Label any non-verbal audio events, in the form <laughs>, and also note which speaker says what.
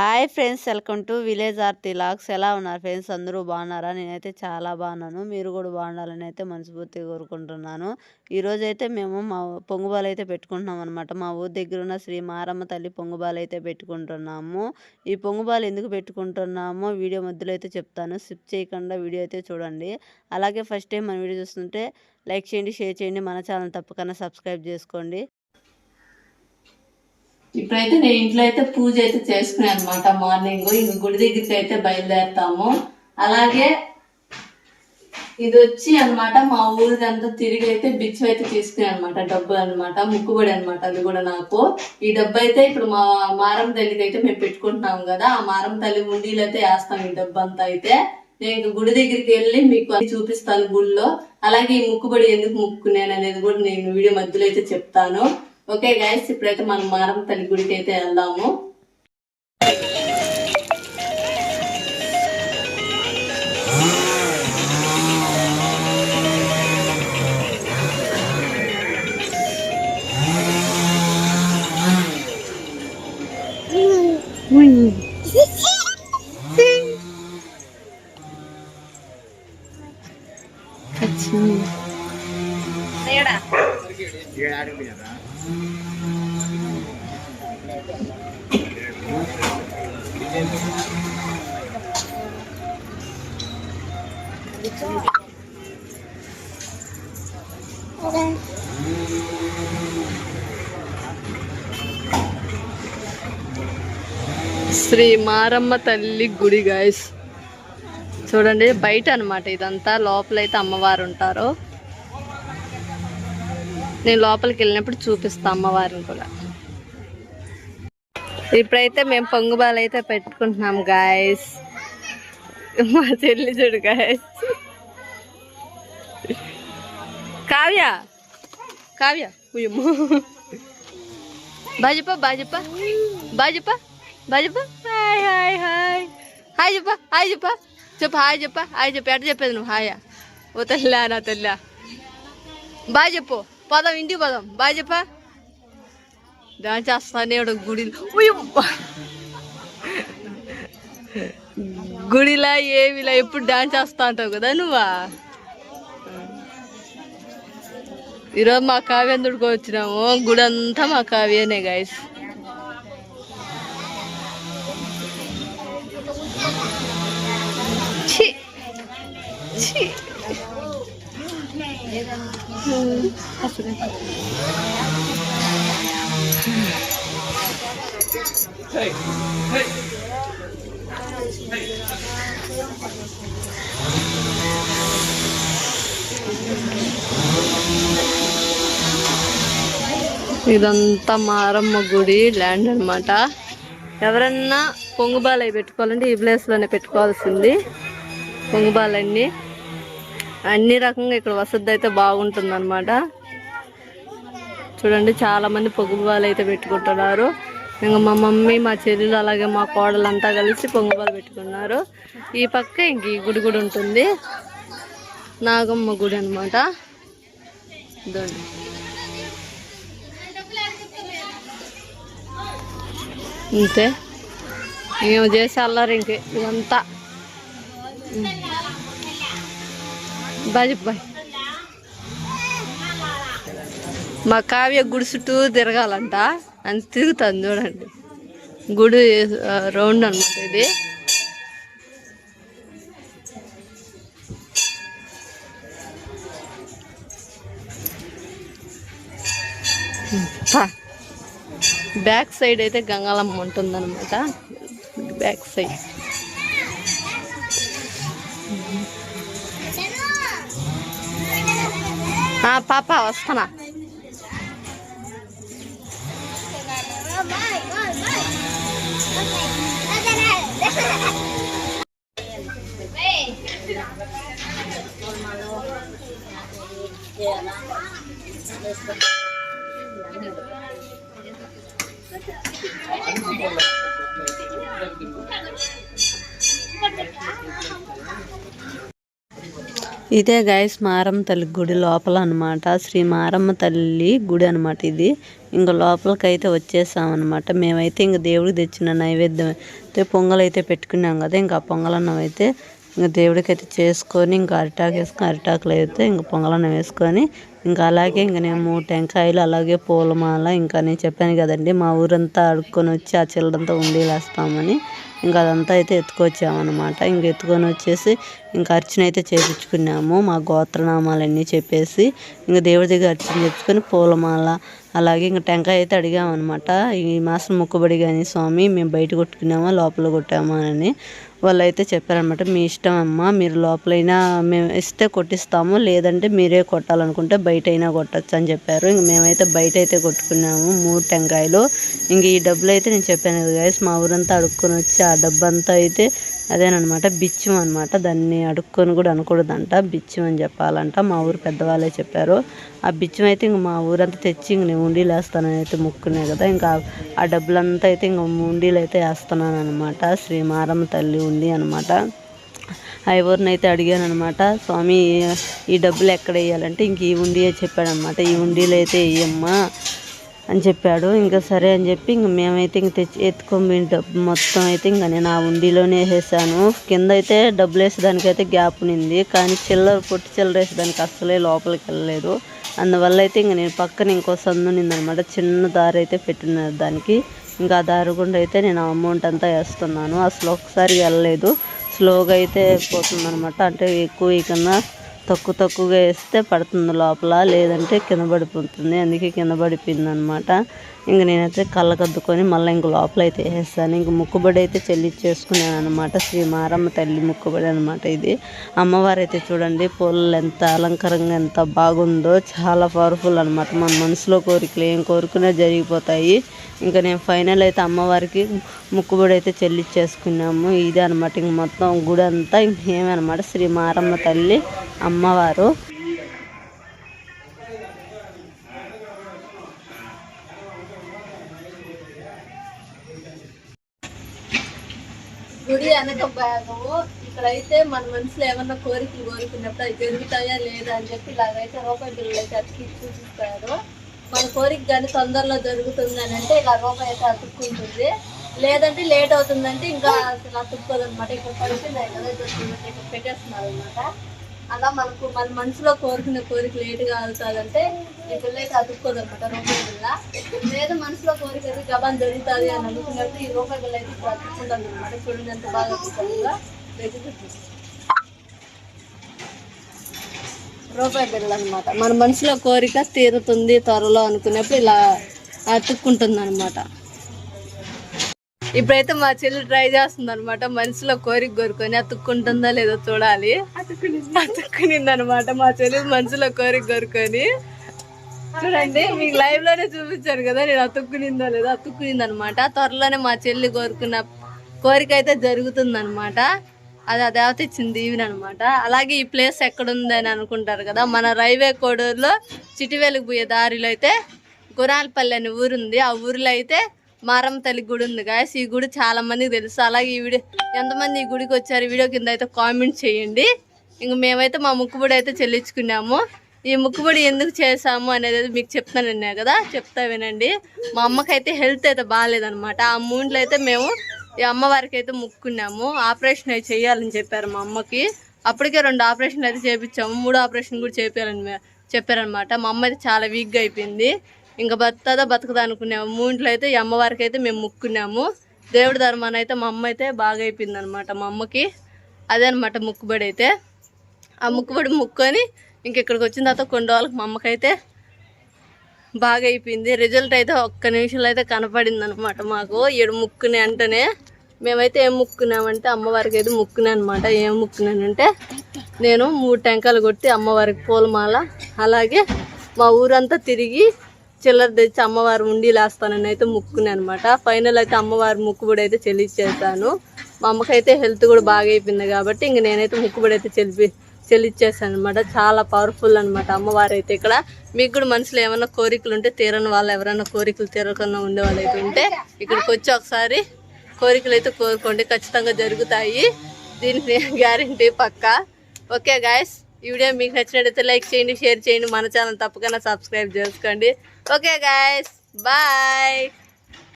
Speaker 1: Hi friends welcome to village Aarti vlogs. ఎలా ఉన్నారు friends? అందరూ బాగున్నారా? నేనైతే చాలా బాగున్నాను. మీరు కూడా బాగుండాలని అయితే మనస్ఫూర్తిగా కోరుకుంటున్నాను. ఈరోజు అయితే మేము మా పొంగుబాలు అయితే పెట్టుకుంటున్నాం అనమాట మా ఊరి దగ్గర ఉన్న శ్రీ మారమ్మ తల్లి పొంగుబాలు అయితే పెట్టుకుంటున్నాము. ఈ పొంగుబాలు ఎందుకు పెట్టుకుంటున్నామో వీడియో మధ్యలో అయితే చెప్తాను. స్కిప్ చేయకుండా వీడియో అయితే చూడండి. అలాగే ఫస్ట్ టైం మన వీడియో చూస్తుంటే లైక్ చేయండి షేర్ చేయండి. మన ఛానల్ తప్పకుండా సబ్స్క్రైబ్ చేసుకోండి.
Speaker 2: ఇప్పుడైతే నేను ఇంట్లో అయితే పూజ అయితే చేసుకున్నాను అనమాట మార్నింగ్ ఇంక గుడి దగ్గరికి అయితే బయలుదేరుతాము. అలాగే ఇది వచ్చి అన్నమాట మా ఊరిదంతా తిరిగి అయితే బిచ్చు అయితే తీసుకున్నాను అనమాట డబ్బు అనమాట ముక్కుబడి అనమాట అది కూడా నాకు. ఈ డబ్బు అయితే ఇప్పుడు మా మారం తల్లికి అయితే మేము పెట్టుకుంటున్నాం కదా ఆ మారం తల్లి ఉండీలు అయితే వేస్తాం ఈ డబ్బు అంతా అయితే. నేను గుడి దగ్గరికి వెళ్ళి మీకు అన్ని చూపిస్తాను గుడిలో అలాగే ఈ ముక్కుబడి ఎందుకు ముక్కున్నాను అనేది కూడా నేను వీడియో మధ్యలో అయితే చెప్తాను. ఓకే గైస్ ఇప్పుడైతే మనం మారం తల్లి గుడికి అయితే వెళ్దాము. శ్రీ మారమ్మ తల్లి గుడి గాయస్ చూడండి బయట అన్నమాట ఇదంతా. లోపలైతే అమ్మవారు ఉంటారు. నేను లోపలికి వెళ్ళినప్పుడు చూపిస్తా అమ్మవారిని కూడా. ఇప్పుడైతే మేము పొంగుబాలు అయితే పెట్టుకుంటున్నాం గాయస్ మా చెల్లి చూడు గాయస్ కావ్య! కావ్య! ఉయ్యమ్మ. బాజపా బాజపా. బాజపా బాజపా. Hi hi hi. హాయ్ చెప్పా హాయ్ చెప్పా చెప్పు హాయ్ చెప్పా హాయ్ చెప్పు ఎట్లా చెప్పేది నువ్వు? హాయా. ఓ తెల్లా నా తెల్లా. బాగా చెప్పు. పదం ఇంటికి పదం. బాగా చెప్పా. డాన్స్ చేస్తానే గుడిలో. గుడిలా ఏమిలా? ఎప్పుడు డాన్స్ చేస్తా అంటావు కదా నువ్వా? ఈరోజు మా కావ్యందుడికి వచ్చినాము. గుడి అంతా మా కావ్యనే గాయస్ ఛీ. ఛీ. ఇదంతా మారమ్మ గుడి ల్యాండ్ అన్నమాట. ఎవరన్నా పొంగుబాలు అవి పెట్టుకోవాలంటే ఈ ప్లేస్లోనే పెట్టుకోవాల్సింది. పొంగుబాలన్నీ అన్ని రకంగా ఇక్కడ వసతి అయితే బాగుంటుంది అనమాట చూడండి చాలా మంది పొంగుబాలు అయితే పెట్టుకుంటున్నారు. ఇంకా మా మమ్మీ మా చెల్లెలు అలాగే మా కోడలు అంతా కలిసి పొంగుబాలు పెట్టుకున్నారు. ఈ పక్క ఇంక ఈ గుడి కూడా ఉంటుంది. నాగమ్మ గుడి అనమాట అంతే మేము చేసి అల్లారు ఇంక. ఇదంతా. బాయ్ మా కావ్య గుడి చుట్టూ తిరగాలంట. అని తిరుగుతుంది చూడండి. గుడి రౌండ్ అనమాట ఇది. బ్యాక్ సైడ్ అయితే గంగాలమ్మ ఉంటుందన్నమాట. Back side. Ah, papa, ó, toma.
Speaker 1: ఇదే గాయస్ మారమ్మ తల్లి గుడి లోపల అనమాట శ్రీ మారమ్మ తల్లి గుడి అనమాట ఇది. ఇంకా లోపలికైతే వచ్చేసాం అనమాట మేమైతే ఇంకా దేవుడికి తెచ్చిన నైవేద్యం అయితే పొంగల్ అయితే పెట్టుకున్నాం కదా. ఇంకా పొంగలన్నం అయితే ఇంకా దేవుడికి అయితే చేసుకొని ఇంకా అరిటాకు వేసుకొని అరిటాకులు అయితే ఇంకా పొంగలన్నం వేసుకొని ఇంకా అలాగే ఇంక నేను టెంకాయలు అలాగే పూలమాల ఇంకా నేను చెప్పాను కదండి మా ఊరంతా అడుక్కొని వచ్చి ఆ చిల్లరంతా ఉండేలేస్తామని ఇంకా అదంతా అయితే ఎత్తుకొచ్చామన్నమాట. ఇంక ఎత్తుకొని వచ్చేసి ఇంకా అర్చన అయితే చేయించుకున్నాము మా గోత్రనామాలన్నీ చెప్పేసి ఇంకా దేవుడి దగ్గర అర్చన చేసుకొని పూలమాల అలాగే ఇంకా టెంకాయ అయితే అడిగామన్నమాట. ఈ మాసం మొక్కుబడి కానీ స్వామి మేము బయట కొట్టుకున్నామా లోపల కొట్టామా అని. వాళ్ళు అయితే చెప్పారనమాట మీ ఇష్టం అమ్మ మీరు లోపలైనా మేము ఇస్తే కొట్టిస్తాము లేదంటే మీరే కొట్టాలనుకుంటే బయట అయినా కొట్టచ్చు అని చెప్పారు. ఇంక మేమైతే బయట అయితే కొట్టుకున్నాము మూడు టెంకాయలు. ఇంక ఈ డబ్బులు అయితే నేను చెప్పాను కదా guys, మా ఊరంతా అడుక్కొని వచ్చి ఆ డబ్బు అంతా అయితే అదేనమాట బిచ్చం అనమాట దాన్ని అడుక్కొని కూడా అనకూడదంట బిచ్చం అని చెప్పాలంట. మా ఊరు పెద్దవాళ్ళే చెప్పారు. ఆ బిచ్చం అయితే ఇంక మా ఊరంతా తెచ్చి ఇంక నేను ఉండీలేస్తానని అయితే మొక్కునే కదా ఇంకా ఆ డబ్బులంతా అయితే ఇంక ఉండీలు అయితే వేస్తున్నాను అనమాట శ్రీ మారమ్మ తల్లి ఉండి అనమాట ఐవర్ని అయితే అడిగాను అనమాట స్వామి ఈ డబ్బులు ఎక్కడ వేయాలంటే ఇంక ఈ ఉండియే చెప్పాడనమాట ఈ ఉండీలు అయితే వేయమ్మా. అని చెప్పాడు. ఇంకా సరే అని చెప్పి ఇంక మేమైతే ఇంక తెచ్చి ఎత్తుకొని డబ్బు మొత్తం అయితే ఇంకా నేను ఆ ఉండిలోనే వేసేసాను. కింద అయితే డబ్బులు వేసేదానికి అయితే గ్యాప్ ఉంది కానీ చిల్లర పొట్టి చిల్లర వేసేదానికి అస్సలే లోపలికి వెళ్ళలేదు. అందువల్ల అయితే ఇంక నేను పక్కన ఇంకో సందు ఉందనమాట చిన్న దారి అయితే పెట్టున్నారు దానికి. ఇంకా ఆ దారి గుండా అయితే నేను అమౌంట్ అంతా వేస్తున్నాను. అసలు ఒకసారి వెళ్ళలేదు. స్లోగా అయితే పోతుందనమాట. అంటే ఎక్కువ ఇకన్నా తక్కువ తక్కువగా వేస్తే పడుతుంది లోపల లేదంటే కింద పడిపోతుంది. అందుకే కింద పడిపోయింది అనమాట ఇంక నేనైతే కళ్ళకద్దుకొని మళ్ళీ ఇంక లోపల అయితే వేస్తాను ఇంక ముక్కుబడి అయితే చెల్లించేసుకున్నాను అనమాట శ్రీ మారమ్మ తల్లి ముక్కుబడి అనమాట ఇది. అమ్మవారు అయితే చూడండి పూలు ఎంత అలంకారంగా ఎంత బాగుందో చాలా పవర్ఫుల్ అనమాట మన మనసులో కోరికలు ఏం కోరుకునే జరిగిపోతాయి. ఇంకా నేను ఫైనల్ అయితే అమ్మవారికి ముక్కుబడి అయితే చెల్లించేసుకున్నాము. ఇదే అనమాట ఇంక మొత్తం గుడి అంతా ఇంకేమనమాట శ్రీ మారమ్మ తల్లి అమ్మవారు.
Speaker 2: గుడి అనక భాగము ఇక్కడైతే మన మనసులో ఏమన్నా కోరికలు కోరుకున్నప్పుడు అవి జరుగుతాయా లేదా అని చెప్పి ఇలాగైతే రూపాయి బిల్లులు అయితే అతికి చూపిస్తారు. మన కోరిక కానీ తొందరలో జరుగుతుంది అని అంటే ఇలా రూపాయి అయితే అతుక్కుంటుంది. లేదంటే లేట్ అవుతుందంటే ఇంకా అసలు అతుక్కోదనమాట ఇక్కడ పడుతున్నాయి కదా ఇక్కడ పెట్టేస్తున్నారు అనమాట అలా మనకు మన మనసులో కోరుకునే కోరిక లేటుగా అవుతుందంటే ఈ పిల్ల అతుక్కోదు అనమాట రూపాయి బిల్ల లేదు మనసులో కోరిక అయితే గబాన్ జరుగుతుంది అని అనుకున్నప్పుడు ఈ రూపాయి బిల్ల అయితే ఇప్పుడు అతుక్కుంటుంది అనమాట చూడండి ఎంత బాగా అతుక్కుంటుందో రూపాయి బిల్ల అనమాట మన మనసులో కోరిక తీరుతుంది త్వరలో అనుకున్నప్పుడు ఇలా అతుక్కుంటుంది అనమాట ఇప్పుడైతే మా చెల్లి ట్రై చేస్తుంది అనమాట మనసులో కోరిక కోరుకొని అతుక్కుంటుందా లేదో చూడాలి. అతుక్కునింది అనమాట మా చెల్లి మనసులో కోరిక కోరుకొని. చూడండి మీకు లైవ్లోనే చూపించాను కదా నేను అతుక్కునిందా లేదో అతుక్కునింది అనమాట త్వరలోనే మా చెల్లి కోరుకున్న కోరిక అయితే జరుగుతుంది అనమాట అది ఆ దేవత ఇచ్చింది దీవెన అనమాట అలాగే ఈ ప్లేస్ ఎక్కడుందని అనుకుంటారు కదా మన రైల్వే కోడూరులో చిటివేలుగు పోయే దారిలో అయితే గురాలపల్లి అనే ఊరుంది. ఆ ఊరిలో అయితే మారమ్మ తల్లి గుడి ఉంది గాయస్ ఈ గుడి చాలా మందికి తెలుసు. అలాగే ఈ వీడియో ఎంతమంది ఈ గుడికి వచ్చారు ఈ వీడియో కింద అయితే కామెంట్ చేయండి. ఇంక మేమైతే మా ముక్కుబడి అయితే చెల్లించుకున్నాము. ఈ ముక్కుబడి ఎందుకు చేసాము అనేది అయితే మీకు చెప్తాను అన్నా కదా? చెప్తా వినండి. మా అమ్మకైతే హెల్త్ అయితే బాగాలేదనమాట ఆ మూంట్లో అయితే మేము ఈ అమ్మవారికి అయితే ముక్కున్నాము. ఆపరేషన్ అయితే చేయాలని చెప్పారు మా అమ్మకి. అప్పటికే రెండు ఆపరేషన్లు అయితే చేపించాము. మూడు ఆపరేషన్ కూడా చేపించాలని చెప్పారనమాట మా అమ్మ అయితే చాలా వీక్గా అయిపోయింది. ఇంకా బతుందా బతుకుదా అనుకున్నాము. మూంట్లో అయితే ఈ అమ్మవారికి అయితే మేము ముక్కున్నాము. దేవుడి ధర్మాన్ని అయితే మా అమ్మ అయితే బాగా అయిపోయింది అనమాట మా అమ్మకి. అదే అనమాట ముక్కుబడి అయితే. ఆ ముక్కుబడి ముక్కొని ఇంక ఇక్కడికి వచ్చిన తర్వాత కొన్ని రోజులకు మా అమ్మకైతే బాగా అయిపోయింది రిజల్ట్ అయితే ఒక్క నిమిషంలో అయితే కనపడింది అనమాట మాకు. ఏడు ముక్కునే అంటేనే మేమైతే ఏం ముక్కున్నామంటే అమ్మవారికి అయితే ముక్కునే అనమాట ఏం ముక్కున్నానంటే నేను మూడు టెంకాయలు కొట్టి అమ్మవారికి పూలమాల అలాగే మా ఊరంతా తిరిగి చిల్లర తెచ్చి అమ్మవారు ఉండి లేస్తానని అయితే ముక్కుని అనమాట ఫైనల్ అయితే అమ్మవారి ముక్కుబడి అయితే చెల్లించేసాను మా అమ్మకైతే హెల్త్ కూడా బాగా అయిపోయింది కాబట్టి ఇంక నేనైతే ముక్కుబడి అయితే చెల్లి చెల్లించేసాను అనమాట చాలా పవర్ఫుల్ అనమాట అమ్మవారు అయితే ఇక్కడ. మీకు కూడా మనసులో ఏమైనా కోరికలు ఉంటే తీరని వాళ్ళు ఎవరైనా కోరికలు తీరకుండా ఉండే వాళ్ళు అయితే ఉంటే ఇక్కడికి వచ్చి ఒకసారి కోరికలు అయితే కోరుకోండి. ఖచ్చితంగా జరుగుతాయి. దీనికి <laughs> గ్యారంటీ పక్కా. ఓకే గాయస్ ఈ వీడియో మీకు నచ్చినట్టయితే లైక్ చేయండి షేర్ చేయండి. మన ఛానల్ తప్పకుండా సబ్స్క్రైబ్ చేసుకోండి. Okay guys bye